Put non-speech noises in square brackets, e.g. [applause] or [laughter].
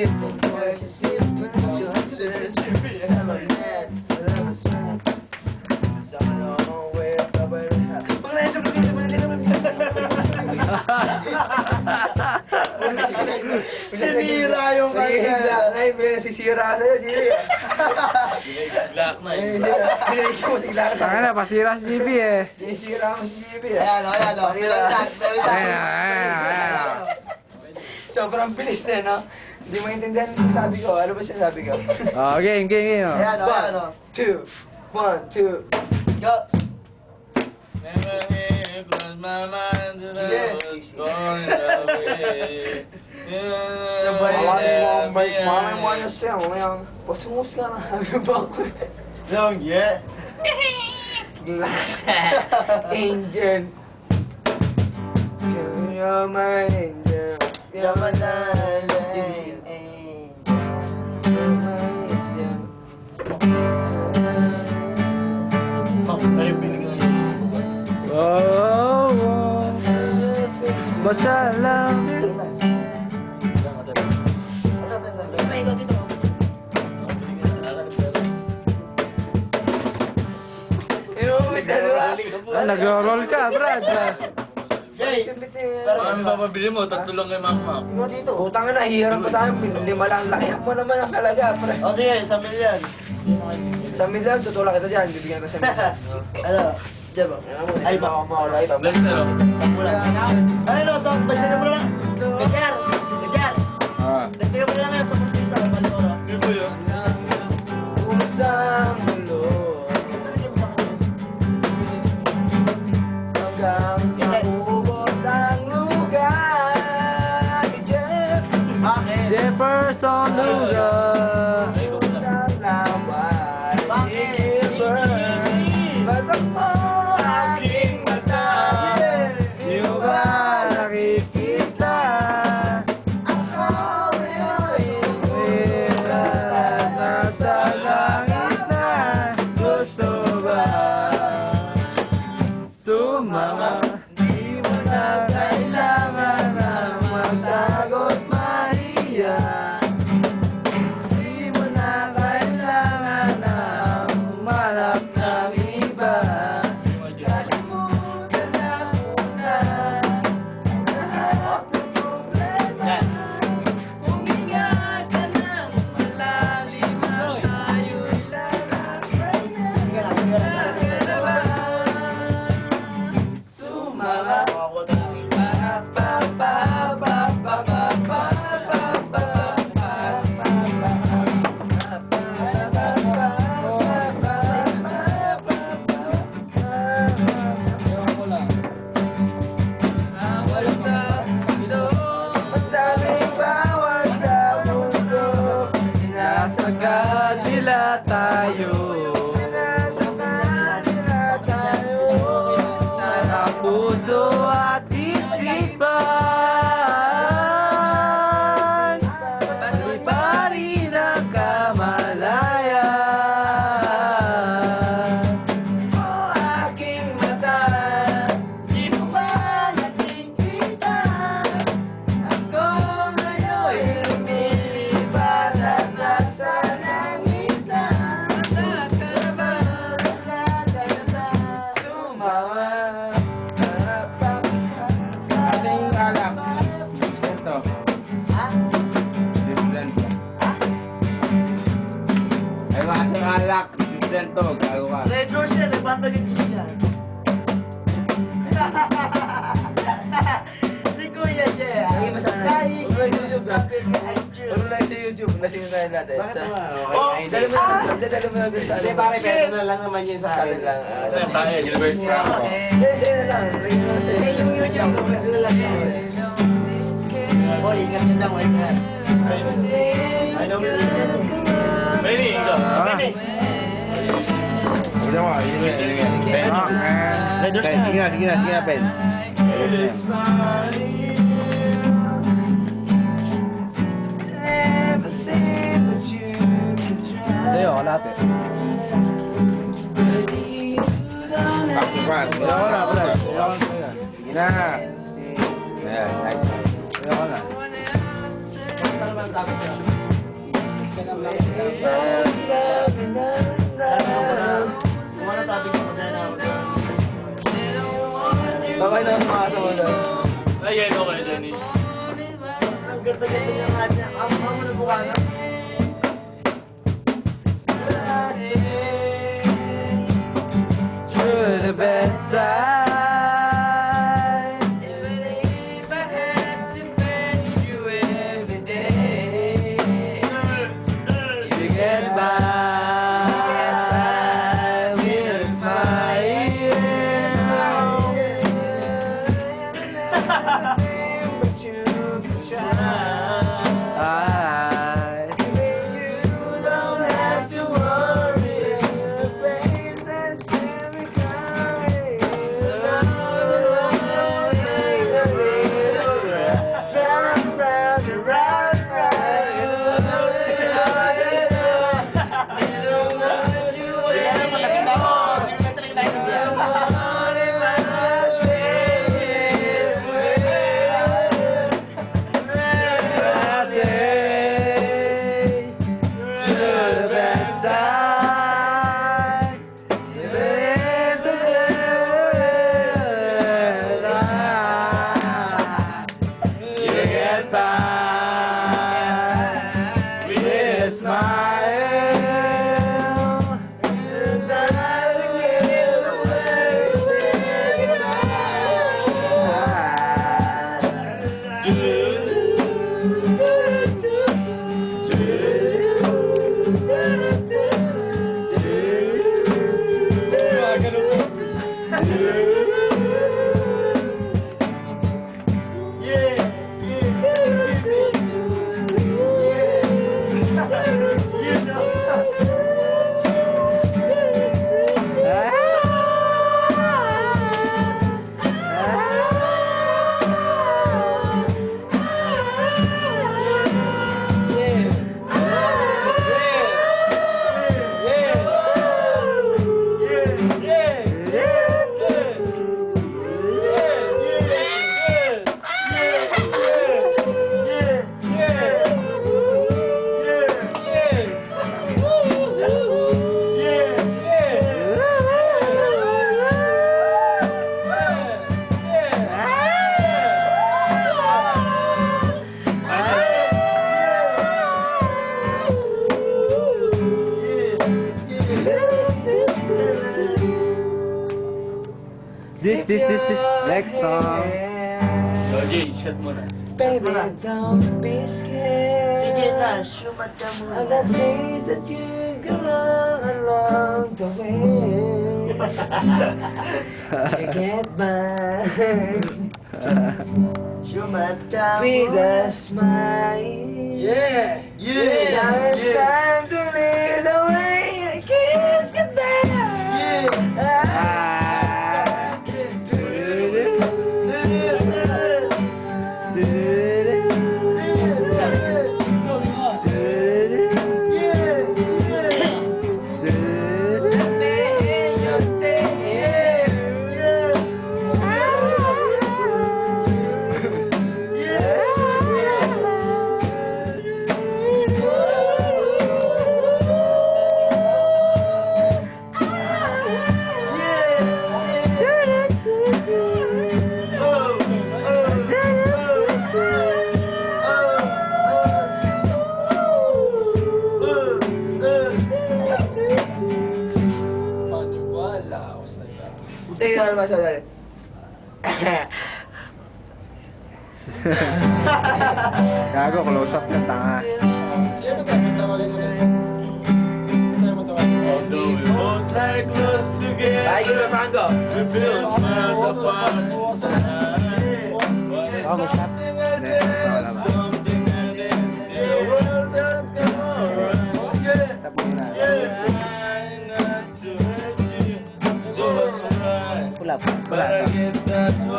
na ito, pag ito, pag Sinira yung kanya. Ay, may sisira sa'yo, Jiri. Black na eh. Sinira mo si Clara. Tanga na, pasira si GB eh. Sinisira mo si Jiri. Ayan, o, ayan, o. Ayan, Ayan, ayan, ayan. Sobrang bilis na, no? Hindi mo intindihan yung sabi ko. Ano ba sinasabi ko? Oh, game, game, game. oh. Ayan, o, ayan, o. One, two, one, two, go. Never hear close my mind to the Yeah. what's going away. Malay mo ang bike, malay mo ang siyang lang. Pasungus ka na, [laughs] sabi ba ako. Eh. Don't yet. [laughs] Angel. You're my angel. You're my darling Oh, oh. Basta lang. May dalawa. Ah, Nag-roll ka, Brad. Jay, ano ba mabili mo? Tatlo lang kay Mama. Tingnan dito. Utang na, hihiram ko sa akin. Lima lang. Lakihan mo naman ang kalaga, pre. O sige, sa milyan. Sa milyan, tutulak kita dyan. Bibigyan ko sa [laughs] milyan. Ano? Ahí vamos, vamos, ahora, ahí vamos. Ahí no, todos, me Mama. Nila tayo Pero na sa YouTube, nasinunay natin. Bakit naman? Okay, dali mo na lang. Dali mo na lang. Hindi, pare, personal lang naman yun sa akin. lang. Tayo, Gilbert Franco. Hindi, hindi na lang. Hindi, yung yun yung personal lang. Boy, ingat nyo lang, ingat. Ano mo yun? Benny, ikaw. Benny. Udah mah, ini Ben. Ben, ingat, ingat, ingat Ben. Na, na, na, pen. Tayo, ako lahat eh. Brad, wala ko na. Wala na. Sige na. Ayan, nice. Wala ko na. Ko na na na ang mga kasama doon. Ay, yan okay, Dennis. Ang ganda-ganda niya nga niya. Ang amo na buka na. This, this, this, this, next song. Georgie, shut mo na. Baby, don't be scared. Sige na, shumat ka Of muna. the things that you can learn along the way. to get by Shumat ka with muna. a smile. Yeah, yeah, Now yeah. Tingnan naman sa dali. Gago, close up na tanga. Although we won't lie close together, we build miles apart. Oh, may shot